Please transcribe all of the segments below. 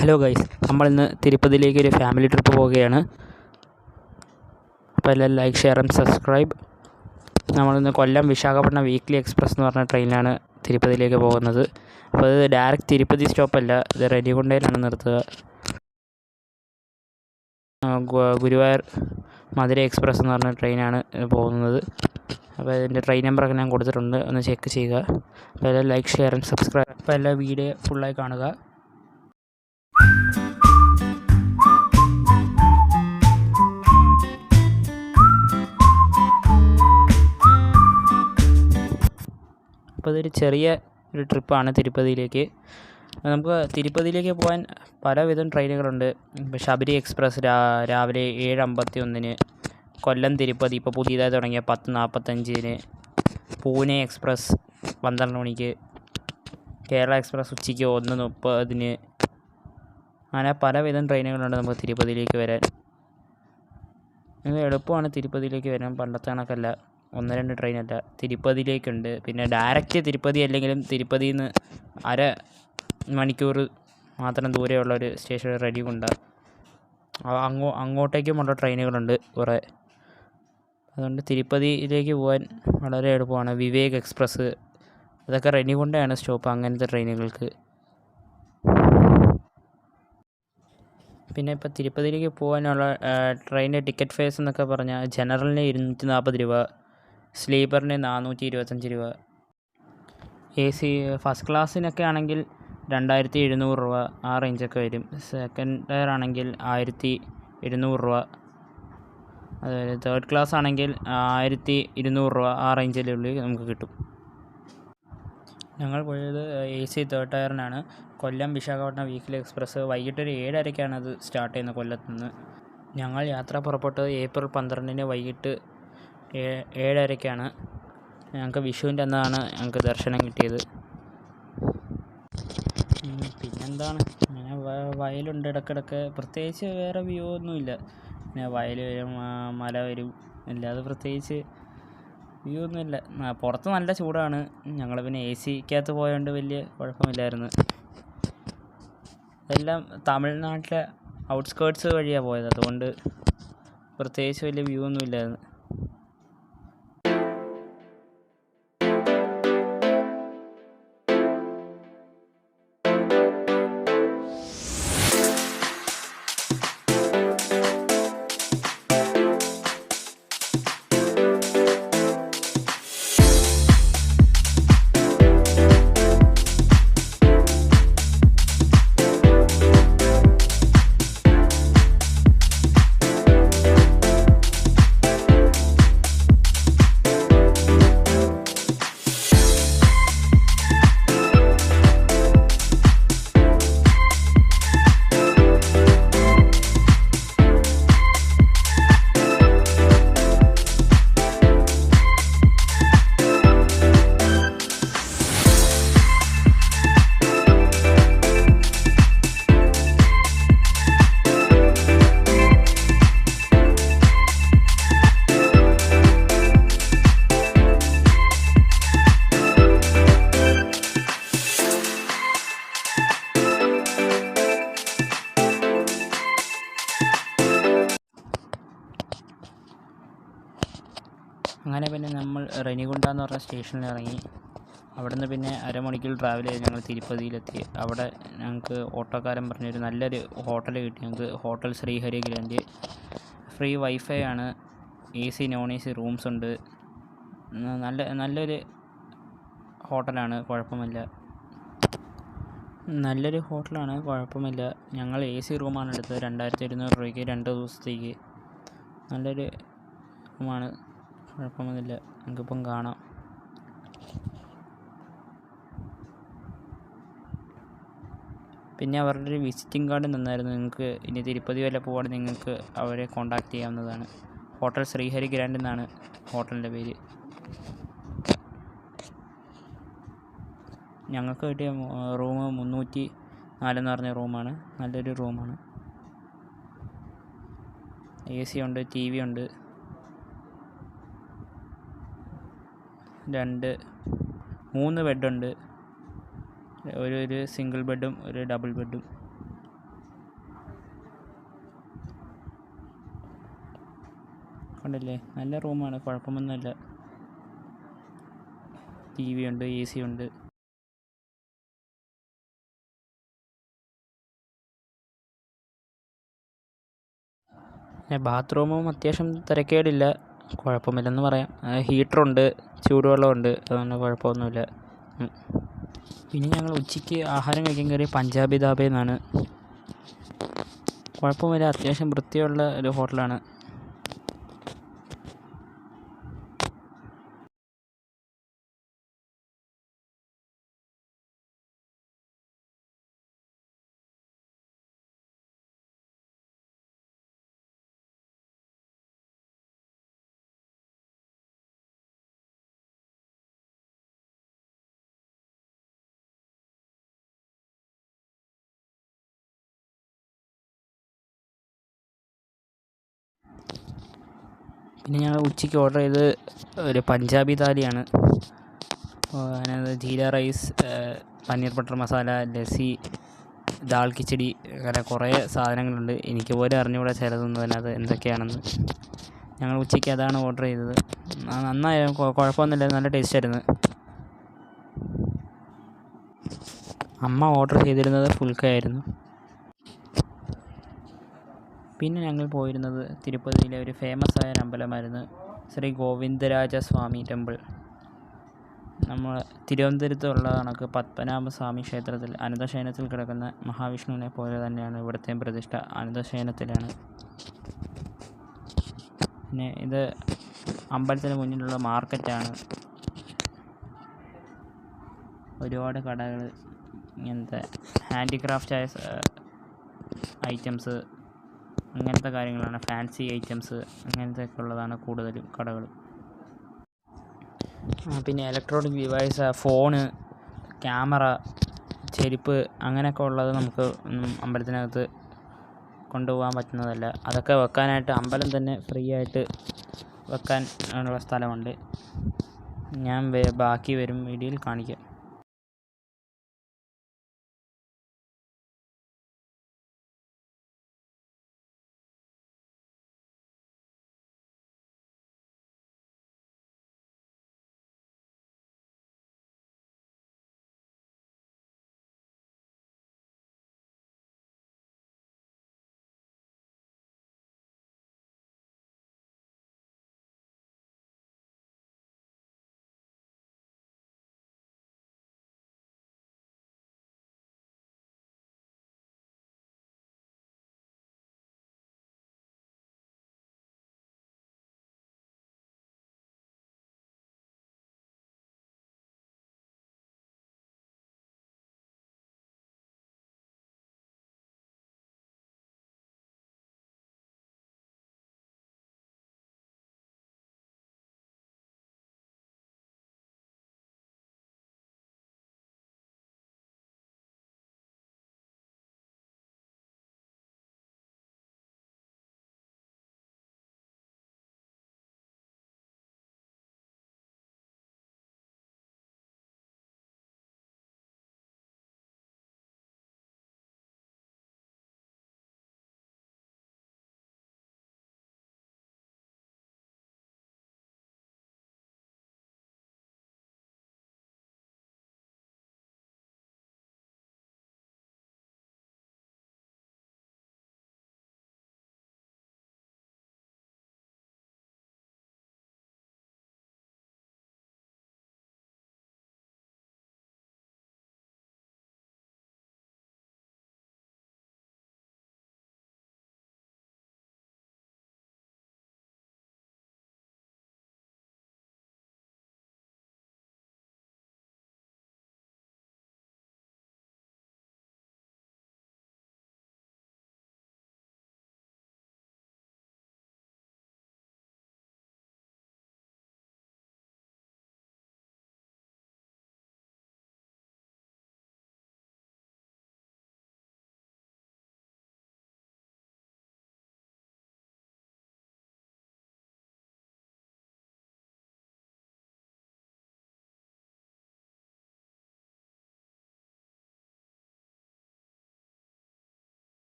Hello guys നമ്മളിന്ന് തിരുപ്പതിയിലേക്ക് ഒരു family trip പോവുകയാണ്. അപ്പോൾ എല്ലാം ലൈക്ക് ഷെയർ ആൻഡ് സബ്സ്ക്രൈബ് നമ്മളിന്ന് കൊല്ലം വിശാഖപട്ടണം വീക്ക്ലി എക്സ്പ്രസ് എന്ന് പറഞ്ഞ ട്രെയിനിലാണ് തിരുപ്പതിയിലേക്ക് പോകുന്നത്. അപ്പോൾ ഇത് ഡയറക്റ്റ് തിരുപ്പതി സ്റ്റോപ്പല്ല ഇത് റെനിഗുണ്ടയിലാണ് നിർത്തുക. ഗുരുവായൂർ മധുര എക്സ്പ്രസ് എന്ന് പറഞ്ഞ ട്രെയിനാണ് പോകുന്നത്. അപ്പോൾ ഇതിന്റെ ട്രെയിൻ നമ്പറൊക്കെ ഞാൻ കൊടുത്തിട്ടുണ്ട് ഒന്ന് ചെക്ക് ചെയ്യുക. അപ്പോൾ എല്ലാം ലൈക്ക് ഷെയർ ആൻഡ് സബ്സ്ക്രൈബ് അപ്പോൾ എല്ലാ വീഡിയോ ഫുള്ളായി കാണുക. അപ്പോൾ ഇതൊരു ചെറിയ ഒരു ട്രിപ്പാണ് തിരുപ്പതിയിലേക്ക്. നമുക്ക് തിരുപ്പതിയിലേക്ക് പോകാൻ പലവിധം ട്രെയിനുകളുണ്ട്. ഇപ്പോൾ ശബരി എക്സ്പ്രസ് രാ രാവിലെ ഏഴ് അമ്പത്തി ഒന്നിന് കൊല്ലം തിരുപ്പതി ഇപ്പോൾ പുതിയതായി തുടങ്ങിയ പത്ത് നാൽപ്പത്തഞ്ചിന് പൂനെ എക്സ്പ്രസ് പന്ത്രണ്ട് മണിക്ക് കേരള എക്സ്പ്രസ് ഉച്ചയ്ക്ക് ഒന്ന് മുപ്പതിന് അങ്ങനെ പലവിധം ട്രെയിനുകളുണ്ട് നമുക്ക് തിരുപ്പതിയിലേക്ക് വരാൻ. ഇത് എളുപ്പമാണ് തിരുപ്പതിയിലേക്ക് വരാൻ. പണ്ടത്തെ കണക്കല്ല. ഒന്ന് രണ്ട് ട്രെയിനല്ല. തിരുപ്പതിയിലേക്കുണ്ട്. പിന്നെ ഡയറക്റ്റ് തിരുപ്പതി അല്ലെങ്കിലും തിരുപ്പതിയിൽ നിന്ന് അര മണിക്കൂർ മാത്രം ദൂരെയുള്ള ഒരു സ്റ്റേഷൻ റെഡിയുണ്ട് അങ്ങോ അങ്ങോട്ടേക്കുമുള്ള ട്രെയിനുകളുണ്ട് കുറേ. അതുകൊണ്ട് തിരുപ്പതിയിലേക്ക് പോകാൻ വളരെ എളുപ്പമാണ്. വിവേക് എക്സ്പ്രസ് അതൊക്കെ റെനികൊണ്ടയാണ് സ്റ്റോപ്പ് അങ്ങനത്തെ ട്രെയിനുകൾക്ക്. പിന്നെ ഇപ്പോൾ തിരുപ്പതിയിലേക്ക് പോകാനുള്ള ട്രെയിനിന്റെ ടിക്കറ്റ് ഫേസ് എന്നൊക്കെ പറഞ്ഞാൽ ജനറലിന് ഇരുന്നൂറ്റി നാൽപ്പത് രൂപ സ്ലീപ്പറിന് നാനൂറ്റി ഇരുപത്തഞ്ച് രൂപ. എ സി ഫസ്റ്റ് ക്ലാസ്സിനൊക്കെ ആണെങ്കിൽ രണ്ടായിരത്തി എഴുന്നൂറ് രൂപ ആ റേഞ്ചൊക്കെ വരും. സെക്കൻഡ് ടയർ ആണെങ്കിൽ ആയിരത്തി എഴുന്നൂറ് രൂപ. അതുപോലെ തേർഡ് ക്ലാസ് ആണെങ്കിൽ ആയിരത്തി ഇരുന്നൂറ് രൂപ ആ റേഞ്ചിലുള്ളിൽ നമുക്ക് കിട്ടും. ഞങ്ങൾ പോയത് എ സി തേർഡ് ടയറിനാണ്. കൊല്ലം വിശാഖപട്ടണം വീക്കിലി എക്സ്പ്രസ് വൈകിട്ട് ഒരു ഏഴരയ്ക്കാണ് അത് സ്റ്റാർട്ട് ചെയ്യുന്നത് കൊല്ലത്ത് നിന്ന് ഞങ്ങൾ യാത്ര പുറപ്പെട്ടത് ഏപ്രിൽ പന്ത്രണ്ടിന് വൈകിട്ട് ഏഴരയ്ക്കാണ് ഞങ്ങൾക്ക് വിഷുവിന്റെ അന്നാണ് ഞങ്ങൾക്ക് ദർശനം കിട്ടിയത്. പിന്നെന്താണ്? അങ്ങനെ വയലുണ്ട് ഇടക്കിടക്ക്. പ്രത്യേകിച്ച് വേറെ വ്യൂ ഒന്നുമില്ല. പിന്നെ വയൽ വരും മല വരും. അല്ലാതെ പ്രത്യേകിച്ച് വ്യൂ ഒന്നുമില്ല. പുറത്ത് നല്ല ചൂടാണ്. ഞങ്ങൾ പിന്നെ എ സിക്കകത്ത് പോയതുകൊണ്ട് വലിയ കുഴപ്പമില്ലായിരുന്നു. എല്ലാം തമിഴ്നാട്ടിലെ ഔട്ട്സ്കേർട്സ് വഴിയാണ് പോയത്. അതുകൊണ്ട് പ്രത്യേകിച്ച് വലിയ വ്യൂ ഒന്നും ഇല്ലായിരുന്നു. അങ്ങനെ പിന്നെ നമ്മൾ റെനിഗുണ്ട എന്ന് പറഞ്ഞ സ്റ്റേഷനിൽ ഇറങ്ങി. അവിടെ നിന്ന് പിന്നെ അരമണിക്കൂർ ട്രാവൽ ചെയ്ത് ഞങ്ങൾ തിരുപ്പതിയിലെത്തി. അവിടെ ഞങ്ങൾക്ക് ഓട്ടോക്കാരൻ പറഞ്ഞൊരു നല്ലൊരു ഹോട്ടൽ കിട്ടി. ഞങ്ങൾക്ക് hotel Srihari grand free wifi ആണ്. A C non A C rooms ഉണ്ട് നല്ല നല്ലൊരു ഹോട്ടലാണ് കുഴപ്പമില്ല. നല്ലൊരു ഹോട്ടലാണ് കുഴപ്പമില്ല. ഞങ്ങൾ എ സി റൂമാണ് എടുത്തത്. രണ്ടായിരത്തി ഇരുന്നൂറ് രൂപയ്ക്ക് രണ്ട് ദിവസത്തേക്ക്. നല്ലൊരു റൂമാണ് കുഴപ്പമൊന്നുമില്ല. നമുക്കിപ്പം കാണാം. പിന്നെ അവരുടെ ഒരു വിസിറ്റിംഗ് കാർഡ് തന്നായിരുന്നു. നിങ്ങൾക്ക് ഇനി തിരുപ്പതി വരെ പോവുകയാണെങ്കിൽ നിങ്ങൾക്ക് അവരെ കോൺടാക്റ്റ് ചെയ്യാവുന്നതാണ്. ഹോട്ടൽ ശ്രീഹരി ഗ്രാൻഡ് എന്നാണ് ഹോട്ടലിന്റെ പേര്. ഞങ്ങൾക്ക് കിട്ടിയ റൂം മുന്നൂറ്റി നാലെന്ന് പറഞ്ഞ റൂമാണ് നല്ലൊരു റൂമാണ് എ സി ഉണ്ട് ടി വി ഉണ്ട്. രണ്ട് മൂന്ന് ബെഡുണ്ട്. ഒരു ഒരു സിംഗിൾ ബെഡും ഒരു ഡബിൾ ബെഡും. കണ്ടില്ലേ? നല്ല റൂമാണ്. കുഴപ്പമൊന്നുമില്ല. ടി വി ഉണ്ട് എ സി ഉണ്ട്. പിന്നെ ബാത്റൂമും അത്യാവശ്യം തിരക്കേടില്ല. കുഴപ്പമില്ലെന്ന് പറയാം. ഹീറ്ററുണ്ട് ചൂടുവെള്ളമുണ്ട്. അതുകൊണ്ട് കുഴപ്പമൊന്നുമില്ല. പിന്നെ ഞങ്ങൾ ഉച്ചയ്ക്ക് ആഹാരം കഴിക്കാൻ കയറി പഞ്ചാബി ധാബയിൽ നിന്നാണ് കുഴപ്പമില്ല അത്യാവശ്യം വൃത്തിയുള്ള ഒരു ഹോട്ടലാണ്. പിന്നെ ഞങ്ങൾ ഉച്ചയ്ക്ക് ഓർഡർ ചെയ്തത് ഒരു പഞ്ചാബി താലിയാണ്. അതിനകത്ത് ജീര റൈസ് പനീർ ബട്ടർ മസാല ലസ്സി ദാൽ കിച്ചടി അങ്ങനെ കുറേ സാധനങ്ങളുണ്ട്. എനിക്ക് പോലും അറിഞ്ഞുകൂടെ ചിലതൊന്നും അതിനകത്ത് എന്തൊക്കെയാണെന്ന്. ഞങ്ങൾ ഉച്ചയ്ക്ക് അതാണ് ഓർഡർ ചെയ്തത്. നന്നായി? കുഴപ്പമൊന്നുമില്ല. നല്ല ടേസ്റ്റ് ആയിരുന്നു. അമ്മ ഓർഡർ ചെയ്തിരുന്നത് ഫുൽക്ക ആയിരുന്നു. പിന്നെ ഞങ്ങൾ പോയിരുന്നത് തിരുപ്പതിയിലെ ഒരു ഫേമസ് ആയ ഒരു അമ്പലമായിരുന്നു ശ്രീ ഗോവിന്ദരാജ സ്വാമി ടെമ്പിൾ നമ്മൾ തിരുവനന്തപുരത്തുള്ള കണക്ക് പത്മനാഭസ്വാമി ക്ഷേത്രത്തിൽ അനന്തശയനത്തിൽ കിടക്കുന്ന മഹാവിഷ്ണുവിനെ പോലെ തന്നെയാണ് ഇവിടുത്തെ പ്രതിഷ്ഠ അനന്തശയനത്തിലാണ്. പിന്നെ ഇത് അമ്പലത്തിന് മുന്നിലുള്ള മാർക്കറ്റാണ്. ഒരുപാട് കടകൾ ഇങ്ങനത്തെ ഹാൻഡിക്രാഫ്റ്റായ ഐറ്റംസ് അങ്ങനത്തെ കാര്യങ്ങളാണ്. ഫാൻസി ഐറ്റംസ് അങ്ങനത്തെ ഒക്കെ ഉള്ളതാണ് കൂടുതലും കടകൾ. പിന്നെ ഇലക്ട്രോണിക് ഡിവൈസ് ഫോണ് ക്യാമറ ചെരുപ്പ് അങ്ങനെയൊക്കെ ഉള്ളത് നമുക്ക് അമ്പലത്തിനകത്ത് കൊണ്ടുപോകാൻ പറ്റുന്നതല്ല. അതൊക്കെ വെക്കാനായിട്ട് അമ്പലം തന്നെ ഫ്രീ ആയിട്ട് വെക്കാൻ ഉള്ള സ്ഥലമുണ്ട്. ഞാൻ ബാക്കി വരും വീഡിയോയിൽ കാണിക്കാം.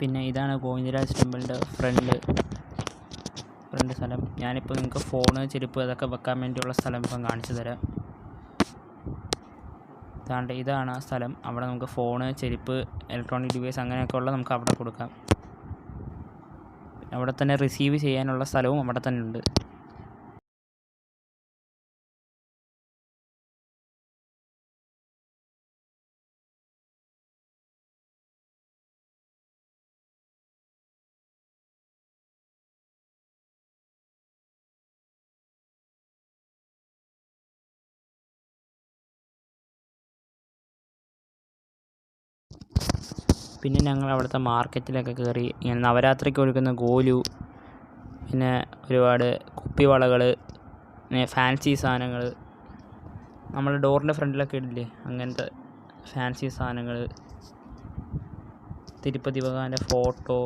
പിന്നെ ഇതാണ് ഗോവിന്ദരാജ് ടെമ്പിളിന്റെ ഫ്രണ്ട് ഫ്രണ്ട് സ്ഥലം. ഞാനിപ്പോൾ നിങ്ങൾക്ക് ഫോണ് ചെരുപ്പ് അതൊക്കെ വെക്കാൻ വേണ്ടിയുള്ള സ്ഥലം ഇപ്പം കാണിച്ചു തരാം. ഇതാണ്ട് ഇതാണ് ആ സ്ഥലം. അവിടെ നമുക്ക് ഫോണ് ചെരുപ്പ് ഇലക്ട്രോണിക് ഡിവൈസ് അങ്ങനെയൊക്കെ ഉള്ള നമുക്ക് അവിടെ കൊടുക്കാം. അവിടെ തന്നെ റിസീവ് ചെയ്യാനുള്ള സ്ഥലവും അവിടെ തന്നെ ഉണ്ട്. പിന്നെ ഞങ്ങൾ അവിടുത്തെ മാർക്കറ്റിലൊക്കെ കയറി ഇങ്ങനെ നവരാത്രിക്ക് ഒരുക്കുന്ന ഗോലു പിന്നെ ഒരുപാട് കുപ്പിവളകൾ പിന്നെ ഫാൻസി സാധനങ്ങൾ നമ്മൾ ഡോറിന്റെ ഫ്രണ്ടിലൊക്കെ ഇടില്ലേ? അങ്ങനത്തെ ഫാൻസി സാധനങ്ങൾ തിരുപ്പതി ഭഗവാന്റെ ഫോട്ടോ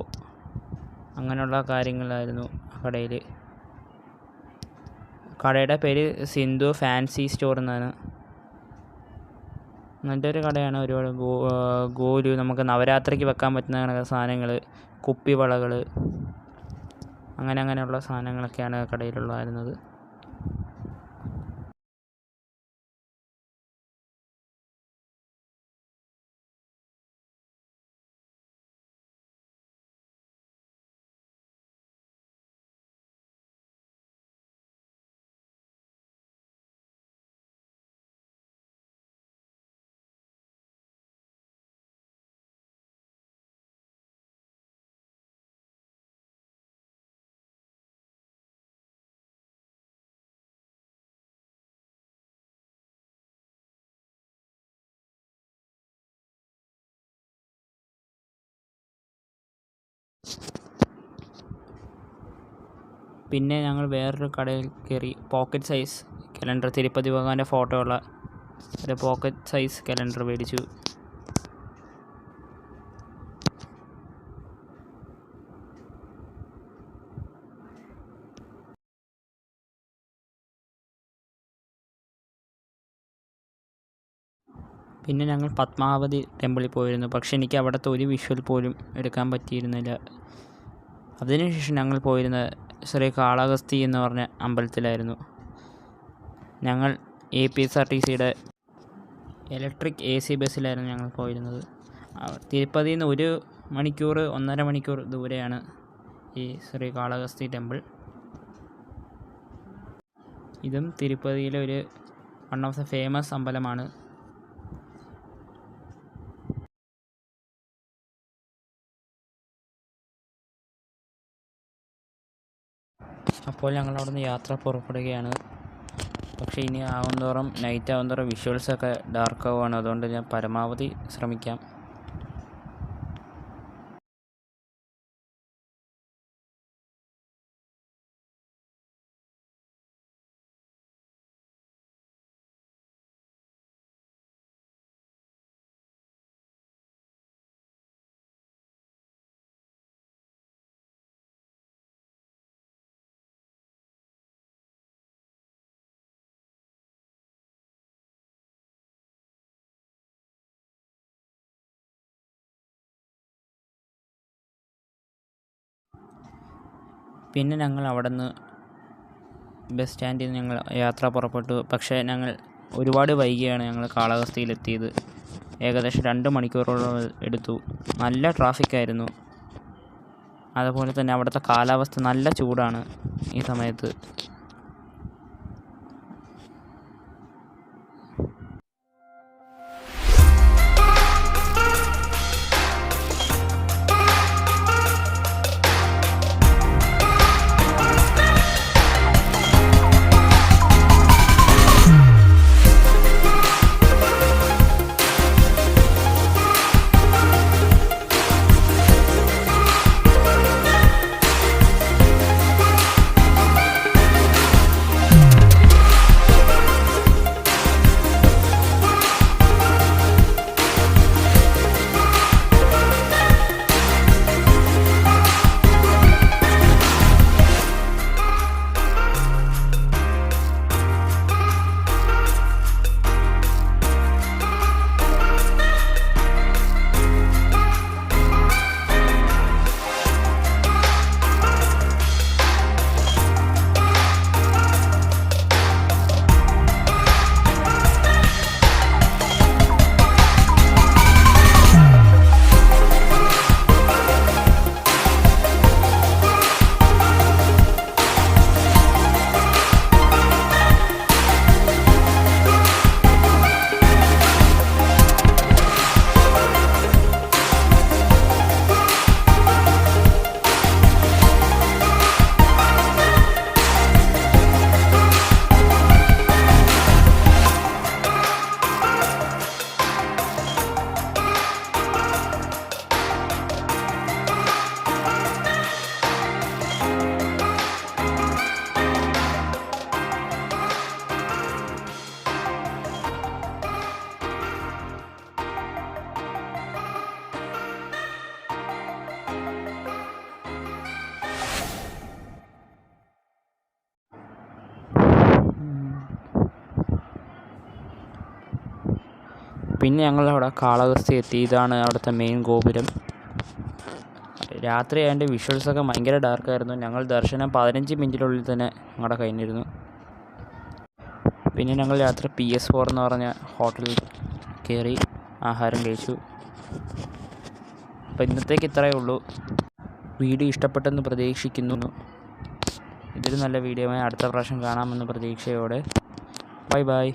അങ്ങനെയുള്ള കാര്യങ്ങളായിരുന്നു കടയിൽ കടയുടെ പേര് സിന്ധു ഫാൻസി സ്റ്റോർ എന്നാണ്. നല്ലൊരു കടയാണ് ഒരുപാട് ഗോലു നമുക്ക് നവരാത്രിക്ക് വെക്കാൻ പറ്റുന്ന കണക്ക് സാധനങ്ങൾ കുപ്പിവളകൾ അങ്ങനെ അങ്ങനെയുള്ള സാധനങ്ങളൊക്കെയാണ് കടയിലുള്ളതായിരുന്നത്. പിന്നെ ഞങ്ങൾ വേറൊരു കടയിൽ കയറി പോക്കറ്റ് സൈസ് കലണ്ടർ തിരുപ്പതി ഭഗവാന്റെ ഫോട്ടോ ഉള്ള ഒരു പോക്കറ്റ് സൈസ് കലണ്ടർ മേടിച്ചു. പിന്നെ ഞങ്ങൾ പത്മാവതി ടെമ്പിളിൽ പോയിരുന്നു. പക്ഷേ എനിക്ക് അവിടുത്തെ ഒരു വിഷ്വൽ പോലും എടുക്കാൻ പറ്റിയിരുന്നില്ല. അതിനുശേഷം ഞങ്ങൾ പോയിരുന്നത് ശ്രീ കാളഹസ്തി എന്ന് പറഞ്ഞ അമ്പലത്തിലായിരുന്നു. ഞങ്ങൾ A P S R T സിയുടെ ഇലക്ട്രിക് എ സി ബസ്സിലായിരുന്നു ഞങ്ങൾ പോയിരുന്നത്. തിരുപ്പതി നിന്ന് ഒരു മണിക്കൂർ ഒന്നര മണിക്കൂർ ദൂരെയാണ് ഈ ശ്രീ കാളഹസ്തി ടെമ്പിൾ ഇതും തിരുപ്പതിയിലെ ഒരു വൺ ഓഫ് ദ ഫേമസ് അമ്പലമാണ്. അപ്പോൾ ഞങ്ങൾ അവിടുന്ന് യാത്ര പുറപ്പെടുകയാണ്. പക്ഷേ ഇനി ആവുന്തോറും നൈറ്റ് ആവുന്തോറും വിഷ്വൽസൊക്കെ ഡാർക്ക് ആവുകയാണ്. അതുകൊണ്ട് ഞാൻ പരമാവധി ശ്രമിക്കാം. പിന്നെ ഞങ്ങൾ അവിടെ നിന്ന് ബസ് സ്റ്റാൻഡിൽ നിന്ന് ഞങ്ങൾ യാത്ര പുറപ്പെട്ടു. പക്ഷേ ഞങ്ങൾ ഒരുപാട് വൈകിയാണ് ഞങ്ങൾ കാളഹസ്തിയിലെത്തിയത്. ഏകദേശം രണ്ട് മണിക്കൂറോളം എടുത്തു. നല്ല ട്രാഫിക്കായിരുന്നു അതുപോലെ തന്നെ അവിടുത്തെ കാലാവസ്ഥ നല്ല ചൂടാണ് ഈ സമയത്ത്. പിന്നെ ഞങ്ങൾ അവിടെ കാളഹസ്തി എത്തി. ഇതാണ് അവിടുത്തെ മെയിൻ ഗോപുരം. രാത്രി അതിന്റെ വിഷ്വൽസൊക്കെ ഭയങ്കര ഡാർക്കായിരുന്നു ഞങ്ങൾ ദർശനം പതിനഞ്ച് മിനിറ്റിനുള്ളിൽ തന്നെ ഞങ്ങളുടെ കഴിഞ്ഞിരുന്നു പിന്നെ ഞങ്ങൾ രാത്രി പി എസ് ഫോർ എന്ന് പറഞ്ഞ ഹോട്ടലിൽ കയറി ആഹാരം കഴിച്ചു. അപ്പോൾ ഇന്നത്തേക്ക് ഇത്രയേ ഉള്ളൂ. വീഡിയോ ഇഷ്ടപ്പെട്ടെന്ന് പ്രതീക്ഷിക്കുന്നു. ഇതൊരു നല്ല വീഡിയോ അടുത്ത പ്രാവശ്യം കാണാമെന്ന് പ്രതീക്ഷയോടെ. Bye bye